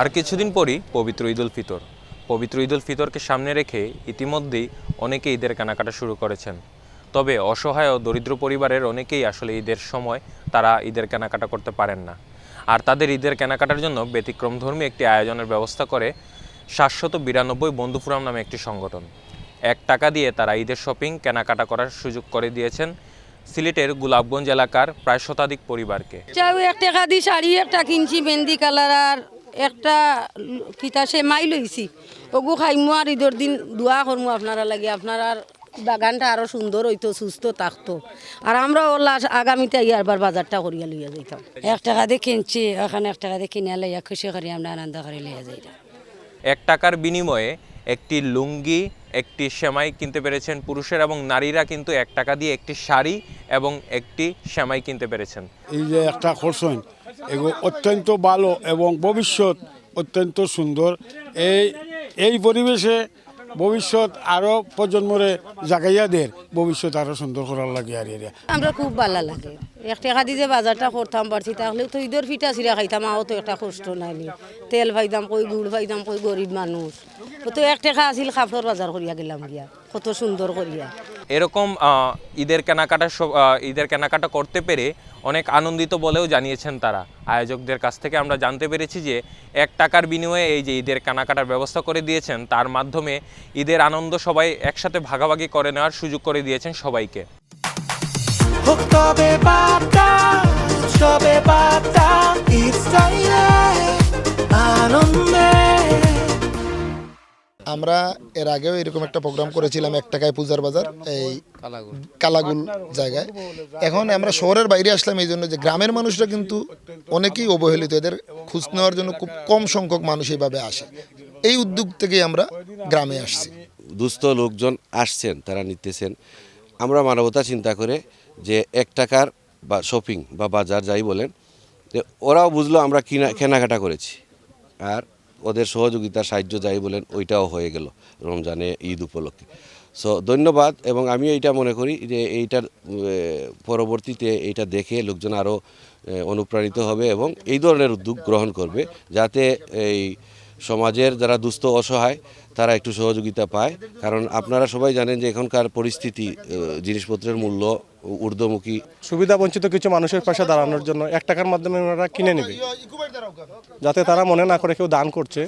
আর কিছুদিন পরই পবিত্র ঈদুল ফিতর। পবিত্র ঈদুল ফিতরকে সামনে রেখে ইতিমধ্যেই অনেকে ঈদের কেনাকাটা শুরু করেছেন। তবে অসহায় ও দরিদ্র পরিবারের অনেকেই আসলে ঈদের সময় তারা ঈদের কেনাকাটা করতে পারেন না। আর তাদের ঈদের কেনাকাটার জন্য ব্যতিক্রমধর্মী একটি আয়োজনের ব্যবস্থা করে সাতশত বিরানব্বই বন্ধু ফোরাম নামে একটি সংগঠন। এক টাকা দিয়ে তারা ঈদের শপিং, কেনাকাটা করার সুযোগ করে দিয়েছেন সিলেটের গুলাবগঞ্জ এলাকার প্রায় শতাধিক পরিবারকে। এক টাকা দি শাড়ি একটা কিনছি মেহেন্দি কালার আর একটা কিতা সে মাই লইছি। ওগু খাইমু আর ঈদের দিন দোয়া করমু আপনারা লাগে। আপনারা বাগানটা আরও সুন্দর হইতো সুস্থ থাকতো। আর আমরা ওলা আগামীতে ইয়ারবার বাজারটা করিয়া লইয়া যাইতাম। এক টাকা দিয়ে কিনছি ওখানে এক টাকা দিয়ে কিনে লইয়া খুশি করি আমরা আনন্দ করে লইয়া যাইতাম। এক টাকার বিনিময়ে একটি লুঙ্গি, একটি সেমাই কিনতে পেরেছেন পুরুষের এবং নারীরা কিন্তু এক টাকা দিয়ে একটি শাড়ি এবং একটি সেমাই কিনতে পেরেছেন। এই যে একটা খোসন এগুলো অত্যন্ত ভালো এবং ভবিষ্যৎ অত্যন্ত সুন্দর। এই এই পরিবেশে ভবিষ্যৎ আরও প্রজন্মরে জাগাইয়া দের ভবিষ্যৎ আরও সুন্দর করার লাগে আর আমরা খুব ভালো লাগে। এক টাকা দিয়ে বাজারটা করতাম পারছি তাহলে তো ঈদের ফিটা সিরা খাইতাম, আও তো একটা কষ্ট নাই তেল পাইতাম কই, গুড় পাইতাম কই, গরিব মানুষ। তো এক টাকা আছিল কাপড় বাজার করিয়া গেলাম গিয়া, কত সুন্দর করিয়া। এরকম ঈদের কেনাকাটা ঈদের কেনাকাটা করতে পেরে অনেক আনন্দিত বলেও জানিয়েছেন তারা। আয়োজকদের কাছ থেকে আমরা জানতে পেরেছি যে, এক টাকার বিনিময়ে এই যে ঈদের কেনাকাটার ব্যবস্থা করে দিয়েছেন, তার মাধ্যমে ঈদের আনন্দ সবাই একসাথে ভাগাভাগি করে নেওয়ার সুযোগ করে দিয়েছেন সবাইকে। আমরা এর আগেও এরকম একটা প্রোগ্রাম করেছিলাম এক টাকায় পূজার বাজার এই কালাগুল। জায়গায়। এখন আমরা শহরের বাইরে আসলাম এই জন্য যে গ্রামের মানুষরা কিন্তু অনেকেই অবহেলিত এদের খোঁজ নেওয়ার জন্য খুব কম সংখ্যক মানুষ এইভাবে আসে। এই উদ্যোগ থেকেই আমরা গ্রামে আসছি। দুস্থ লোকজন আসছেন তারা নিতেছেন। আমরা মানবতা চিন্তা করে যে এক টাকার বা শপিং বা বাজার যাই বলেন যে ওরাও বুঝলো আমরা কিনা কেনাকাটা করেছি। আর ওদের সহযোগিতা, সাহায্য যাই বলেন, ওইটাও হয়ে গেল রমজানে, ঈদ উপলক্ষে। সো ধন্যবাদ এবং আমি এইটা মনে করি যে এইটার পরবর্তীতে এইটা দেখে লোকজন আরও অনুপ্রাণিত হবে এবং এই ধরনের উদ্যোগ গ্রহণ করবে যাতে এই সমাজের যারা দুস্থ, অসহায়, তারা একটু সহযোগিতা পায়। কারণ আপনারা সবাই জানেন যে এখনকার পরিস্থিতি জিনিসপত্রের মূল্য ঊর্ধ্বমুখী। সুবিধা বঞ্চিত কিছু মানুষের পাশে দাঁড়ানোর জন্য এক টাকার মাধ্যমে ওনারা কিনে নেবে যাতে তারা মনে না করে কেউ দান করছে।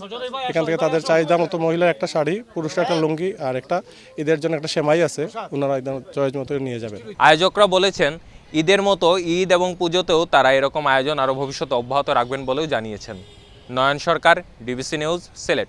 এখান থেকে তাদের চাহিদা মতো মহিলার একটা শাড়ি পুরুষের একটা লুঙ্গি আর একটা ঈদের জন্য একটা সেমাই আছে ওনারা একদম চয়েস মতো নিয়ে যাবেন। আয়োজকরা বলেছেন ঈদের মতো ঈদ এবং পুজোতেও তারা এরকম আয়োজন আরও ভবিষ্যতে অব্যাহত রাখবেন বলেও জানিয়েছেন। Nayan Sarkar DBC news Sylhet.